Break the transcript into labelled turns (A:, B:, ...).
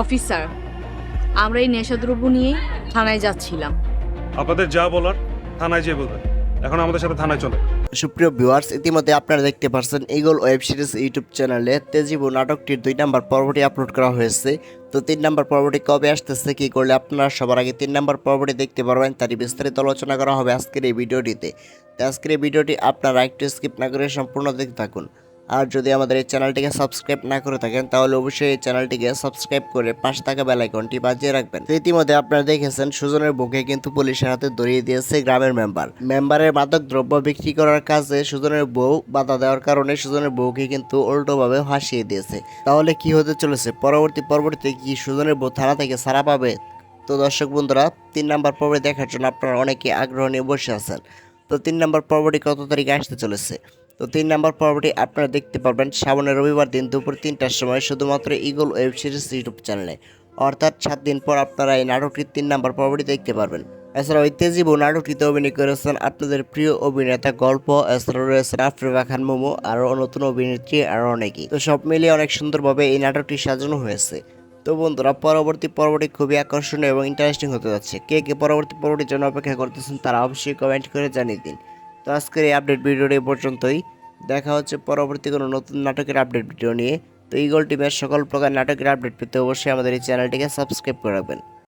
A: Officer আমরা এই নেশাদ্রব্য নিয়েই থানায় যাচ্ছিলাম।
B: আপনাদের যা বলার থানায় যেয়ে বলবেন। এখন আমাদের সাথে থানায় চলে
C: সুপ্রিয় ভিউয়ার্স ইতিমধ্যে আপনারা দেখতে পাচ্ছেন ইগল ওয়েব সিরিজ ইউটিউব চ্যানেলে তেজিবু নাটকটির দুই নাম্বার পর্বটি আপলোড করা হয়েছে। তো তিন নাম্বার পর্বটি কবে আসতেছে কি করলে আপনারা সবার আগে তিন নাম্বার পর্বটি দেখতে পারবেন তারই বিস্তারিত আলোচনা করা হবে আজকের এই ভিডিওটিতে। তো আজকের এই ভিডিওটি আপনারা একটু স্কিপ না করে সম্পূর্ণ দেখতে থাকুন। আর যদি আমাদের এই চ্যানেলটিকে সাবস্ক্রাইব না করে থাকেন, তাহলে অবশ্যই এই চ্যানেলটিকে সাবস্ক্রাইব করে পাশে থাকা বেল আইকনটি বাজিয়ে রাখবেন। তো ইতিমধ্যে আপনারা দেখেছেন, সুজনের বুকে কিন্তু পুলিশের হাতে ধরিয়ে দিয়েছে গ্রামের মেম্বার মেম্বারের মাদক দ্রব্য বিক্রি করার কাজে সুজনের বউ বাধা দেওয়ার কারণে সুজনের বউকে কিন্তু উল্টোভাবে ফাঁসিয়ে দিয়েছে। তাহলে কি হতে চলেছে? পরবর্তী পরবর্তীতে কি সুজনের বউ থানা থেকে ছাড়া পাবে? তো দর্শক বন্ধুরা, তিন নাম্বার পর্বে দেখার জন্য আপনারা অনেকে আগ্রহ নিয়ে বসে আছেন। তো তিন নাম্বার পর্বটি কত তারিখে আসতে চলেছে? তো তিন নাম্বার পর্বটি আপনারা দেখতে পারবেন। শ্রাবণের রবিবার দিন দুপুর তিনটার সময় শুধুমাত্র ইগল ওয়েব সিরিজ ইউটিউব চ্যানেলে। অর্থাৎ সাত দিন পর আপনারা এই নাটকটির তিন নাম্বার পর্বটি দেখতে পারবেন। এছাড়া ঐতিহাসিক নাটকটিতে অভিনয় করেছেন আপনাদের প্রিয় অভিনেতা গল্প, এছাড়াও রয়েছেন আফরিবা খান মোমো, আরও নতুন অভিনেত্রী, আরও অনেকেই। তো সব মিলিয়ে অনেক সুন্দরভাবে এই নাটকটি সাজানো হয়েছে। তো বন্ধুরা, পরবর্তী পর্বটি খুবই আকর্ষণীয় এবং ইন্টারেস্টিং হতে যাচ্ছে। কে কে পরবর্তী পর্বটির জন্য অপেক্ষা করতেছেন তারা অবশ্যই কমেন্ট করে জানিয়ে দিন। তো আজকের এই আপডেট ভিডিওটি পর্যন্তই। দেখা হচ্ছে পরবর্তী কোনো নতুন নাটকের আপডেট ভিডিও নিয়ে। তো ইগল টিমের সকল প্রকার নাটকের আপডেট পেতে অবশ্যই আমাদের এই চ্যানেলটিকে সাবস্ক্রাইব করে রাখবেন।